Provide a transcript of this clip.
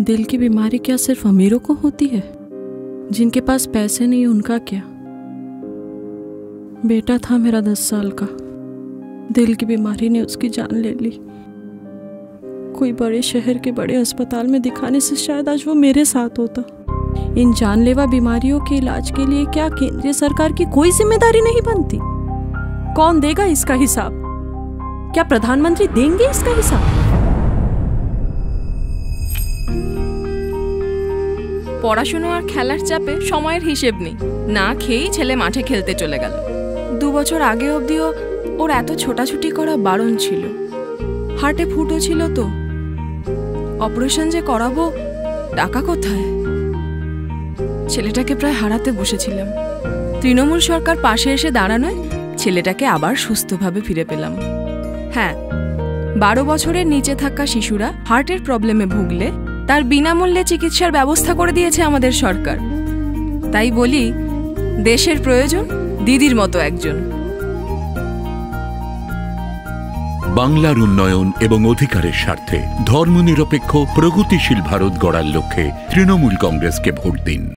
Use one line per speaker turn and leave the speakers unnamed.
दिल की बीमारी क्या सिर्फ़ अमीरों को होती है? जिनके पास पैसे नहीं, उनका क्या? बेटा था मेरा दस साल का। दिल की बीमारी ने उसकी जान ले ली। कोई बड़े शहर के बड़े अस्पताल में दिखाने से शायद आज वो मेरे साथ होता। इन जानलेवा बीमारियों के इलाज के लिए क्या केंद्रीय सरकार की कोई ज़िम्मेदारी नहीं बनती? कौन देगा इसका हिसाब? क्या प्रधानमंत्री देंगे इसका हिसाब?
পড়াশুনো আর খেলার চাপে সময়ের হিসেব নেই। না খেয়েই ছেলে মাঠে খেলতে চলে গেল। দু বছর আগে অবধিও ওর এত ছোটাছুটি করা বারণ ছিল। হার্টে ফুটো ছিল তো। অপারেশন যে করাবো, টাকা কোথায়? ছেলেটাকে প্রায় হারাতে বসেছিলাম। তৃণমূল সরকার পাশে এসে দাঁড়ানোয় ছেলেটাকে আবার সুস্থভাবে ফিরে পেলাম। হ্যাঁ বারো বছরের নিচে থাকা শিশুরা হার্টের প্রবলেমে ভুগলে তার বিনামূল্যে চিকিৎসার ব্যবস্থা করে দিয়েছে আমাদের সরকার। তাই বলি, দেশের প্রয়োজন, দিদির মতো একজন।
বাংলার উন্নয়ন এবং অধিকারের স্বার্থে ধর্মনিরপেক্ষ, প্রগতিশীল ভারত গড়ার লক্ষ্যে তৃণমূল কংগ্রেসকে ভোট দিন।